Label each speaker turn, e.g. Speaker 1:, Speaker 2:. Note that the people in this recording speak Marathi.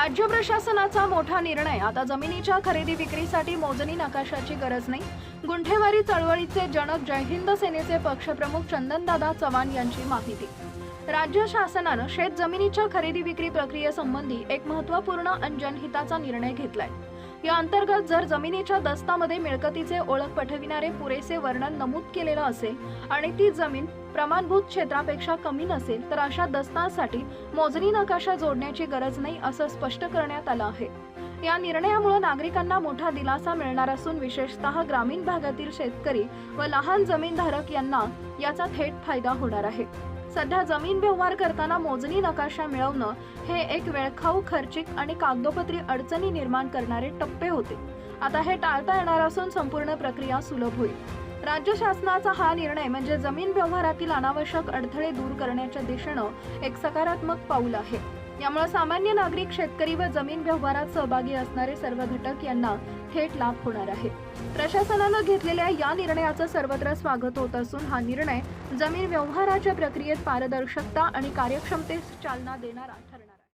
Speaker 1: राज्य प्रशासनाचा मोठा निर्णय. आता जमिनीच्या खरेदी विक्रीसाठी मोजणी नकाशाची गरज नाही. गुंठेवारी चळवळीचे जनक जयहिंद सेनेचे पक्षप्रमुख चंदनदादा चव्हाण यांची माहिती. राज्य शासनानं शेत जमिनीच्या खरेदी विक्री प्रक्रियेसंबंधी एक महत्त्वपूर्ण अंजनहिताचा जनहिताचा निर्णय घेतलाय. या अंतर्गत जर जमिनीच्या दस्तामध्ये मिळकतीचे ओळख पटविणारे पुरेसे वर्णन नमूद केलेलं असेल आणि ती जमीन प्रमाणभूत क्षेत्रापेक्षा कमी नसेल तर अशा दस्तासाठी मोजणी नकाशा जोडण्याची गरज नाही असं स्पष्ट करण्यात आलं आहे. या निर्णयामुळे नागरिकांना मोठा दिलासा मिळणार असून विशेषतः ग्रामीण भागातील शेतकरी व लहान जमीनधारक यांना याचा थेट फायदा होणार आहे. सध्या जमीन व्यवहार करताना मोजणी नकाशा मिळवणं हे एक वेळखाऊ खर्चिक आणि कागदोपत्री अडचणी निर्माण करणारे टप्पे होते. आता हे टाळता येणार असून संपूर्ण प्रक्रिया सुलभ होईल. राज्य शासनाचा हा निर्णय म्हणजे जमीन व्यवहारातील अनावश्यक अडथळे दूर करण्याच्या दिशेनं एक सकारात्मक पाऊल आहे. यामुळे सामान्य नागरिक शेतकरी व जमीन व्यवहारात सहभागी असणारे सर्व घटक यांना थेट लाभ होणार आहे. प्रशासनानं घेतलेल्या या निर्णयाचं सर्वत्र स्वागत होत असून हा निर्णय जमीन व्यवहाराच्या प्रक्रियेत पारदर्शकता आणि कार्यक्षमतेस चालना देणारा ठरणार